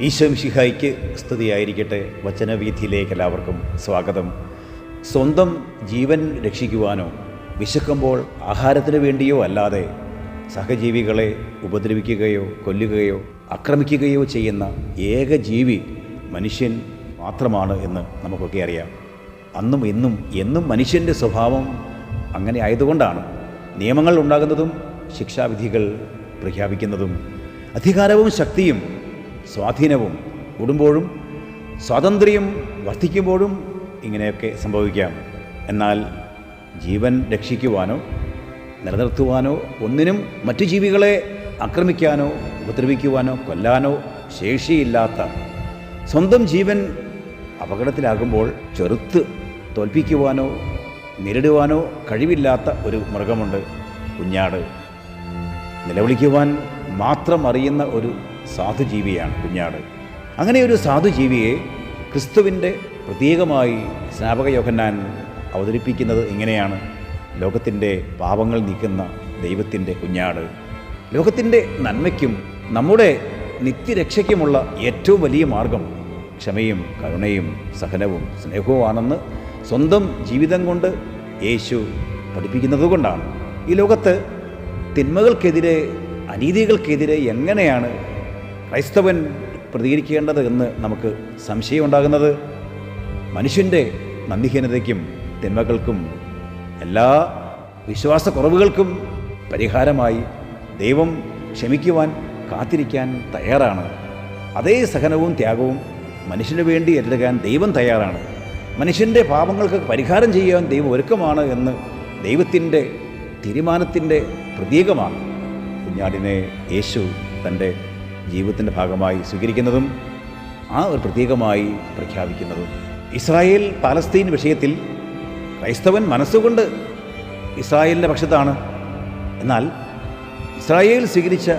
ഈശോമിഷിഹായിക്ക് സ്തുതിയായിരിക്കട്ടെ. വചനവീഥിയിലേക്ക് എല്ലാവർക്കും സ്വാഗതം. സ്വന്തം ജീവൻ രക്ഷിക്കുവാനോ വിശക്കുമ്പോൾ ആഹാരത്തിന് വേണ്ടിയോ അല്ലാതെ സഹജീവികളെ ഉപദ്രവിക്കുകയോ കൊല്ലുകയോ ആക്രമിക്കുകയോ ചെയ്യുന്ന ഏക ജീവി മനുഷ്യൻ മാത്രമാണ് എന്ന് നമുക്കൊക്കെ അറിയാം. അന്നും ഇന്നും എന്നും മനുഷ്യന്റെ സ്വഭാവം അങ്ങനെ ആയതുകൊണ്ടാണ് നിയമങ്ങൾ ഉണ്ടാകുന്നതും ശിക്ഷാവിധികൾ പ്രഖ്യാപിക്കുന്നതും. അധികാരവും ശക്തിയും സ്വാധീനവും കൂടുമ്പോഴും സ്വാതന്ത്ര്യം വർദ്ധിക്കുമ്പോഴും ഇങ്ങനെയൊക്കെ സംഭവിക്കാം. എന്നാൽ ജീവൻ രക്ഷിക്കുവാനോ നിലനിർത്തുവാനോ ഒന്നിനും മറ്റു ജീവികളെ ആക്രമിക്കാനോ ഉപദ്രവിക്കുവാനോ കൊല്ലാനോ ശേഷിയില്ലാത്ത സ്വന്തം ജീവൻ അപകടത്തിലാകുമ്പോൾ ചെറുത്ത് തോൽപ്പിക്കുവാനോ നേരിടുവാനോ കഴിവില്ലാത്ത ഒരു മൃഗമുണ്ട്. കുഞ്ഞാട്. നിലവിളിക്കുവാൻ മാത്രം അറിയുന്ന ഒരു സാധുജീവിയാണ് കുഞ്ഞാട്. അങ്ങനെ ഒരു സാധുജീവിയെ ക്രിസ്തുവിന്റെ പ്രത്യേകമായി സ്നാപക യോഹന്നാൻ അവതരിപ്പിക്കുന്നത് എങ്ങനെയാണ്? ലോകത്തിന്റെ പാപങ്ങൾ നീക്കുന്ന ദൈവത്തിന്റെ കുഞ്ഞാട്. ലോകത്തിന്റെ നന്മയ്ക്കും നമ്മുടെ നിത്യരക്ഷയ്ക്കുമുള്ള ഏറ്റവും വലിയ മാർഗം ക്ഷമയും കരുണയും സഹനവും സ്നേഹവുമാണെന്ന് സ്വന്തം ജീവിതം കൊണ്ട് യേശു പഠിപ്പിക്കുന്നത് കൊണ്ടാണ്. ഈ ലോകത്ത് തിന്മകൾക്കെതിരെ അനീതികൾക്കെതിരെ എങ്ങനെയാണ് ക്രൈസ്തവൻ പ്രതികരിക്കേണ്ടത് എന്ന് നമുക്ക് സംശയമുണ്ടാകുന്നത്. മനുഷ്യന്റെ നന്ദിഹീനതയ്ക്കും തിന്മകൾക്കും എല്ലാ വിശ്വാസക്കുറവുകൾക്കും പരിഹാരമായി ദൈവം ക്ഷമിക്കുവാൻ കാത്തിരിക്കാൻ തയ്യാറാണ്. അതേ സഹനവും ത്യാഗവും മനുഷ്യന് വേണ്ടി ഏറ്റെടുക്കാൻ ദൈവം തയ്യാറാണ്. മനുഷ്യന്റെ പാപങ്ങൾക്ക് പരിഹാരം ചെയ്യാൻ ദൈവം ഒരുക്കമാണ് എന്ന് ദൈവത്തിന്റെ തീരുമാനത്തിന്റെ പ്രതീകമാണ്. കുഞ്ഞാടിനെ യേശു തന്റെ ജീവിതത്തിന്റെ ഭാഗമായി സ്വീകരിക്കുന്നതും ആ ഒരു പ്രത്യേകമായി പ്രഖ്യാപിക്കുന്നതും. ഇസ്രായേൽ പാലസ്തീൻ വിഷയത്തിൽ ക്രൈസ്തവൻ മനസ്സുകൊണ്ട് ഇസ്രായേലിന്റെ പക്ഷത്താണ്. എന്നാൽ ഇസ്രായേൽ സ്വീകരിച്ച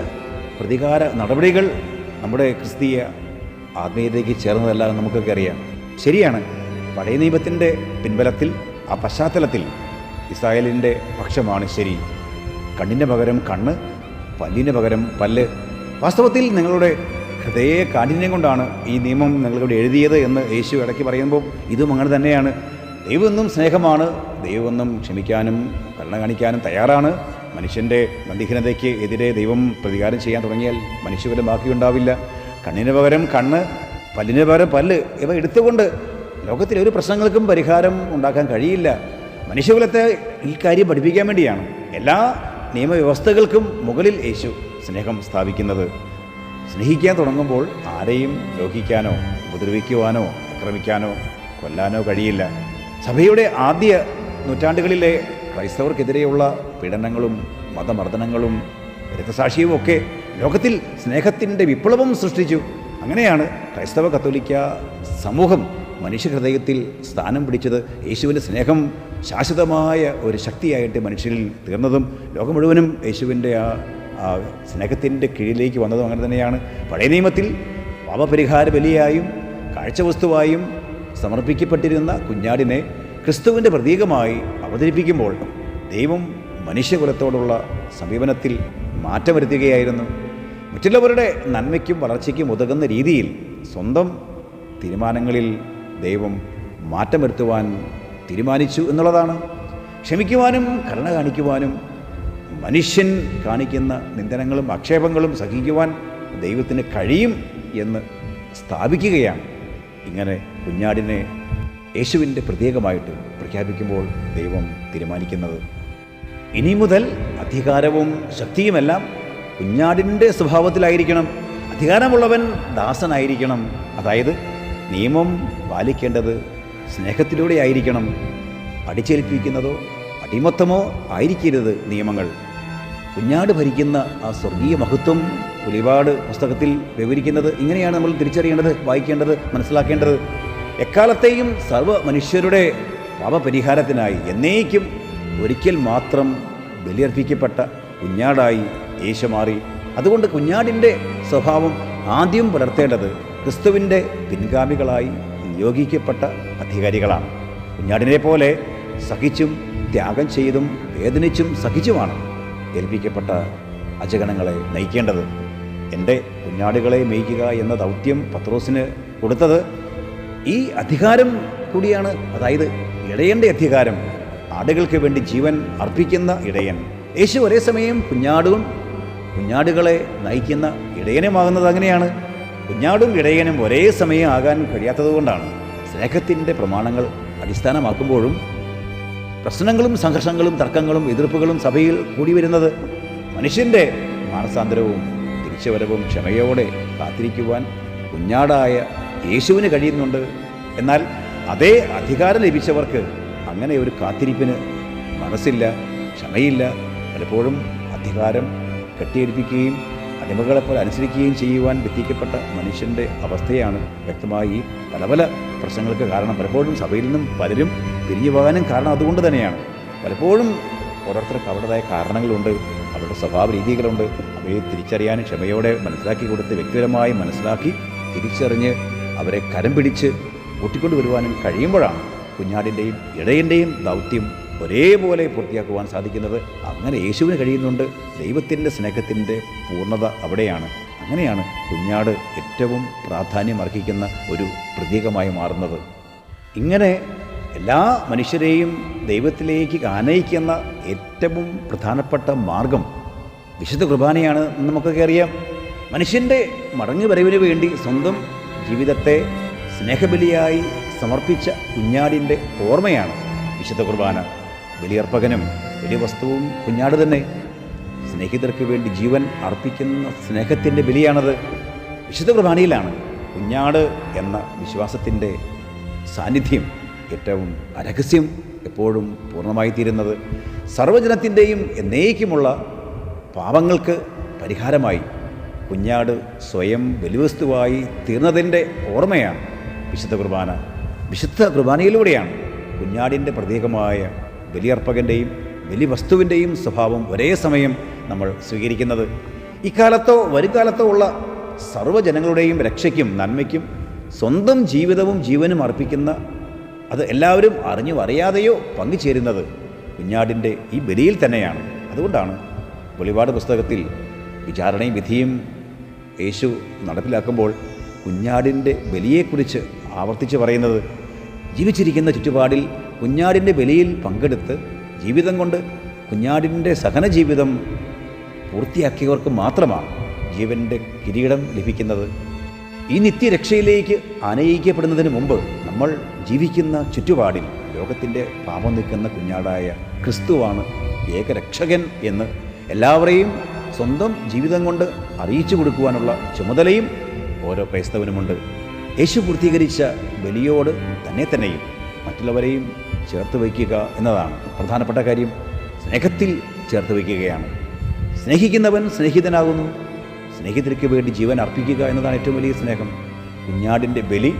പ്രതികാര നടപടികൾ നമ്മുടെ ക്രിസ്തീയ ആത്മീയതയ്ക്ക് ചേർന്നതല്ല നമുക്കൊക്കെ അറിയാം. ശരിയാണ് പഴയ നിയമത്തിന്റെ പിൻബലത്തിൽ ആ പശ്ചാത്തലത്തിൽ ഇസ്രായേലിന്റെ പക്ഷമാണ് ശരി. കണ്ണിന്റെ പകരം കണ്ണ് പല്ലിന് പകരം പല്ല്. വാസ്തവത്തിൽ നിങ്ങളുടെ ഹൃദയ കാഠിന്യം കൊണ്ടാണ് ഈ നിയമം നിങ്ങളിവിടെ എഴുതിയത് എന്ന് യേശു ഇടയ്ക്ക് പറയുമ്പോൾ ഇതും അങ്ങനെ തന്നെയാണ്. ദൈവമെന്നും സ്നേഹമാണ്. ദൈവമെന്നും ക്ഷമിക്കാനും കരുണ കാണിക്കാനും തയ്യാറാണ്. മനുഷ്യന്റെ നന്ദിഹീനതയ്ക്ക് എതിരെ ദൈവം പ്രതികാരം ചെയ്യാൻ തുടങ്ങിയാൽ മനുഷ്യകുലം ബാക്കിയുണ്ടാവില്ല കണ്ണിന് പകരം കണ്ണ് പല്ലിന് പകരം പല്ല് ഇവ എടുത്തുകൊണ്ട് ലോകത്തിലെ ഒരു പ്രശ്നങ്ങൾക്കും പരിഹാരം ഉണ്ടാക്കാൻ കഴിയില്ല. മനുഷ്യകുലത്തെ ഈ കാര്യം പഠിപ്പിക്കാൻ വേണ്ടിയാണ്. എല്ലാ നിയമവ്യവസ്ഥകൾക്കും മുകളിൽ യേശു സ്നേഹം സ്ഥാപിക്കുന്നത്. സ്നേഹിക്കാൻ തുടങ്ങുമ്പോൾ ആരെയും ദ്രോഹിക്കാനോ ഉപദ്രവിക്കുവാനോ ആക്രമിക്കാനോ കൊല്ലാനോ കഴിയില്ല. സഭയുടെ ആദ്യ നൂറ്റാണ്ടുകളിലെ ക്രൈസ്തവർക്കെതിരെയുള്ള പീഡനങ്ങളും മതമർദ്ദനങ്ങളും രക്തസാക്ഷിയും ഒക്കെ ലോകത്തിൽ സ്നേഹത്തിന്റെ വിപ്ലവം സൃഷ്ടിച്ചു. അങ്ങനെയാണ് ക്രൈസ്തവ കത്തോലിക്ക സമൂഹം മനുഷ്യഹൃദയത്തിൽ സ്ഥാനം പിടിച്ചത്. യേശുവിന്റെ സ്നേഹം ശാശ്വതമായ ഒരു ശക്തിയായിട്ട് മനുഷ്യരിൽ തീർന്നതും ലോകം മുഴുവനും യേശുവിന്റെ ആ സ്നേഹത്തിന്റെ കീഴിലേക്ക് വന്നതും അങ്ങനെ തന്നെയാണ്. പഴയ നിയമത്തിൽ പാപപരിഹാര ബലിയായും കാഴ്ചവസ്തുവായും സമർപ്പിക്കപ്പെട്ടിരുന്ന കുഞ്ഞാടിനെ ക്രിസ്തുവിന്റെ പ്രതീകമായി അവതരിപ്പിക്കുമ്പോൾ ദൈവം മനുഷ്യകുലത്തോടുള്ള സമീപനത്തിൽ മാറ്റം വരുത്തുകയായിരുന്നു. മറ്റുള്ളവരുടെ നന്മയ്ക്കും വളർച്ചയ്ക്കും ഉതകുന്ന രീതിയിൽ സ്വന്തം തീരുമാനങ്ങളിൽ ദൈവം മാറ്റം വരുത്തുവാൻ തീരുമാനിച്ചു എന്നുള്ളതാണ്. ക്ഷമിക്കുവാനും കരുണ കാണിക്കുവാനും മനുഷ്യൻ കാണിക്കുന്ന നിന്ദനങ്ങളും ആക്ഷേപങ്ങളും സഹിക്കുവാൻ ദൈവത്തിന് കഴിയും എന്ന് സ്ഥാപിക്കുകയാണ്. ഇങ്ങനെ കുഞ്ഞാടിനെ യേശുവിന്റെ പ്രത്യേകമായിട്ട് പ്രഖ്യാപിക്കുമ്പോൾ ദൈവം തീരുമാനിക്കുന്നത്. ഇനി മുതൽ അധികാരവും ശക്തിയുമെല്ലാം കുഞ്ഞാടിന്റെ സ്വഭാവത്തിലായിരിക്കണം. അധികാരമുള്ളവൻ ദാസനായിരിക്കണം. അതായത് നിയമം പാലിക്കേണ്ടത് സ്നേഹത്തിലൂടെ ആയിരിക്കണം. അടിച്ചേൽപ്പിക്കുന്നതോ അടിമത്തമോ ആയിരിക്കരുത് നിയമങ്ങൾ. കുഞ്ഞാട് ഭരിക്കുന്ന ആ സ്വർഗീയ മഹത്വം ഒരുപാട് പുസ്തകത്തിൽ വിവരിക്കുന്നത് ഇങ്ങനെയാണ് നമ്മൾ തിരിച്ചറിയേണ്ടത് വായിക്കേണ്ടത് മനസ്സിലാക്കേണ്ടത്. എക്കാലത്തെയും സർവ മനുഷ്യരുടെ പാപപരിഹാരത്തിനായി എന്നേക്കും ഒരിക്കൽ മാത്രം ബലിയർപ്പിക്കപ്പെട്ട കുഞ്ഞാടായി യേശു മാറി. അതുകൊണ്ട് കുഞ്ഞാടിന്റെ സ്വഭാവം ആദ്യം പുലർത്തേണ്ടത് ക്രിസ്തുവിന്റെ പിൻഗാമികളായി നിയോഗിക്കപ്പെട്ട അധികാരികളാണ്. കുഞ്ഞാടിനെ പോലെ സഹിച്ചും ത്യാഗം ചെയ്തും വേദനിച്ചും സഹിച്ചുമാണ്. ഏൽപ്പിക്കപ്പെട്ട അജഗണങ്ങളെ നയിക്കേണ്ടത് എന്റെ കുഞ്ഞാടുകളെ മേയ്ക്കുക എന്ന ദൗത്യം പത്രോസിന് കൊടുത്തത് ഈ അധികാരം കൂടിയാണ്. അതായത് ഇടയന്റെ അധികാരം ആടുകൾക്ക് വേണ്ടി ജീവൻ അർപ്പിക്കുന്ന ഇടയൻ യേശു ഒരേ സമയം കുഞ്ഞാടും കുഞ്ഞാടുകളെ നയിക്കുന്ന ഇടയനുമാകുന്നത് അങ്ങനെയാണ്. കുഞ്ഞാടും ഇടയനും ഒരേ സമയം ആകാൻ കഴിയാത്തതുകൊണ്ടാണ് സ്നേഹത്തിന്റെ പ്രമാണങ്ങൾ അടിസ്ഥാനമാക്കുമ്പോഴും പ്രശ്നങ്ങളും സംഘർഷങ്ങളും തർക്കങ്ങളും എതിർപ്പുകളും സഭയിൽ കൂടി വരുന്നത് മനുഷ്യന്റെ മാനസാന്തരവും തിരിച്ചുവരവും ക്ഷമയോടെ കാത്തിരിക്കുവാൻ കുഞ്ഞാടായ യേശുവിന് കഴിയുന്നുണ്ട്. എന്നാൽ അതേ അധികാരം ലഭിച്ചവർക്ക് അങ്ങനെ ഒരു കാത്തിരിപ്പിന് മനസ്സില്ല ക്ഷമയില്ല പലപ്പോഴും അധികാരം കെട്ടിയേൽപ്പിക്കുകയും അടിമകളെപ്പോലെ അനുസരിക്കുകയും ചെയ്യുവാൻ വിധിക്കപ്പെട്ട മനുഷ്യന്റെ അവസ്ഥയാണ് വ്യക്തമായി പല പല പ്രശ്നങ്ങൾക്ക് കാരണം. പലപ്പോഴും സഭയിൽ നിന്നും പലരും പിരിഞ്ഞു പോകാനും കാരണം അതുകൊണ്ട് തന്നെയാണ്. പലപ്പോഴും ഓരോരുത്തർക്ക് അവരുടേതായ കാരണങ്ങളുണ്ട് അവരുടെ സ്വഭാവ രീതികളുണ്ട് അവയെ തിരിച്ചറിയാനും ക്ഷമയോടെ മനസ്സിലാക്കി കൊടുത്ത് വ്യക്തിപരമായി മനസ്സിലാക്കി തിരിച്ചറിഞ്ഞ് അവരെ കരം പിടിച്ച് കൂട്ടിക്കൊണ്ടു വരുവാനും കഴിയുമ്പോഴാണ് കുഞ്ഞാടിന്റെയും ഇടയന്റെയും ദൗത്യം ഒരേപോലെ പൂർത്തിയാക്കുവാൻ സാധിക്കുന്നത്. അങ്ങനെ യേശുവിന് കഴിയുന്നുണ്ട്. ദൈവത്തിന്റെ സ്നേഹത്തിന്റെ പൂർണത അവിടെയാണ്. അങ്ങനെയാണ് കുഞ്ഞാട് ഏറ്റവും പ്രാധാന്യം അർഹിക്കുന്ന ഒരു പ്രതീകമായി മാറുന്നത്. ഇങ്ങനെ എല്ലാ മനുഷ്യരെയും ദൈവത്തിലേക്ക് ആനയിക്കുന്ന ഏറ്റവും പ്രധാനപ്പെട്ട മാർഗം വിശുദ്ധ കുർബാനയാണ് നമുക്കൊക്കെ അറിയാം. മനുഷ്യന്റെ മടങ്ങി വരവിന് വേണ്ടി സ്വന്തം ജീവിതത്തെ സ്നേഹബലിയായി സമർപ്പിച്ച കുഞ്ഞാടിന്റെ ഓർമ്മയാണ് വിശുദ്ധ കുർബാന. ബലിയർപ്പകനും വലിയ വസ്തുവും കുഞ്ഞാട് തന്നെ. സ്നേഹിതർക്ക് വേണ്ടി ജീവൻ അർപ്പിക്കുന്ന സ്നേഹത്തിന്റെ ബലിയാണത്. വിശുദ്ധ കുർബാനയിലാണ് കുഞ്ഞാട് എന്ന വിശ്വാസത്തിന്റെ സാന്നിധ്യം. ഏറ്റവും രഹസ്യം എപ്പോഴും പൂർണമായി തീരുന്നത് സർവജനത്തിന്റെയും എന്നേക്കുമുള്ള പാപങ്ങൾക്ക് പരിഹാരമായി കുഞ്ഞാട് സ്വയം ബലിവസ്തുവായി തീർന്നതിന്റെ ഓർമ്മയാണ് വിശുദ്ധ കുർബാന. വിശുദ്ധ കുർബാനയിലൂടെയാണ് കുഞ്ഞാടിന്റെ പ്രതീകമായ ബലിയർപ്പകന്റെയും ബലിവസ്തുവിന്റെയും സ്വഭാവം ഒരേ സമയം നമ്മൾ സ്വീകരിക്കുന്നത്. ഇക്കാലത്തോ വരുംകാലത്തോ ഉള്ള സർവജനങ്ങളുടെയും രക്ഷയ്ക്കും നന്മയ്ക്കും സ്വന്തം ജീവിതവും ജീവനും അർപ്പിക്കുന്ന അത് എല്ലാവരും അറിഞ്ഞോ അറിയാതെയോ പങ്കുചേരുന്നത് കുഞ്ഞാടിന്റെ ഈ ബലിയിൽ തന്നെയാണ്. അതുകൊണ്ടാണ് വെളിപാട് പുസ്തകത്തിൽ വിചാരണയും വിധിയും യേശു നടപ്പിലാക്കുമ്പോൾ കുഞ്ഞാടിന്റെ ബലിയെക്കുറിച്ച് ആവർത്തിച്ച് പറയുന്നത് ജീവിച്ചിരിക്കുന്ന ചുറ്റുപാടിൽ കുഞ്ഞാടിന്റെ ബലിയിൽ പങ്കെടുത്ത് ജീവിതം കൊണ്ട് കുഞ്ഞാടിന്റെ സഹന ജീവിതം പൂർത്തിയാക്കിയവർക്ക് മാത്രമാണ് ജീവന്റെ കിരീടം ലഭിക്കുന്നത്. ഈ നിത്യരക്ഷയിലേക്ക് ആനയിക്കപ്പെടുന്നതിന് മുമ്പ് നമ്മൾ ജീവിക്കുന്ന ചുറ്റുപാടിൽ ലോകത്തിന്റെ പാപം നിൽക്കുന്ന കുഞ്ഞാടായ ക്രിസ്തുവാണ് ഏകരക്ഷകൻ എന്ന് എല്ലാവരെയും സ്വന്തം ജീവിതം കൊണ്ട് അറിയിച്ചു കൊടുക്കുവാനുള്ള ചുമതലയും ഓരോ ക്രൈസ്തവനുമുണ്ട്. യേശു പൂർത്തീകരിച്ച ബലിയോട് തന്നെ തന്നെയും മറ്റുള്ളവരെയും ചേർത്ത് വയ്ക്കുക എന്നതാണ് പ്രധാനപ്പെട്ട കാര്യം. സ്നേഹത്തിൽ ചേർത്ത് വയ്ക്കുകയാണ്. സ്നേഹിക്കുന്നവൻ സ്നേഹിതനാകുന്നു. സ്നേഹിതർക്ക് വേണ്ടി ജീവൻ അർപ്പിക്കുക എന്നതാണ് ഏറ്റവും വലിയ സ്നേഹം. കുഞ്ഞാടിന്റെ ബലി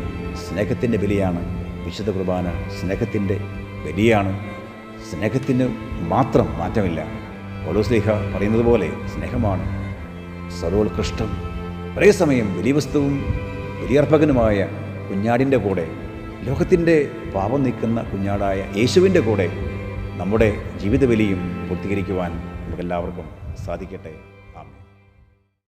സ്നേഹത്തിന്റെ ബലിയാണ്. വിശുദ്ധ കുർബാന സ്നേഹത്തിന്റെ ബലിയാണ്. സ്നേഹത്തിന് മാത്രം മാറ്റമില്ല. പൗലോസ്ലേഖ പറയുന്നത് പോലെ സ്നേഹമാണ്. സർവോത്കൃഷ്ടം ഒരേ സമയം വലിയ വസ്തുവും ബലിയർപ്പകനുമായ കുഞ്ഞാടിന്റെ കൂടെ ലോകത്തിന്റെ പാപം നീക്കുന്ന കുഞ്ഞാടായ യേശുവിന്റെ കൂടെ നമ്മുടെ ജീവിത ബലിയും പൂർത്തീകരിക്കുവാൻ നമുക്കെല്ലാവർക്കും സാധിക്കട്ടെ.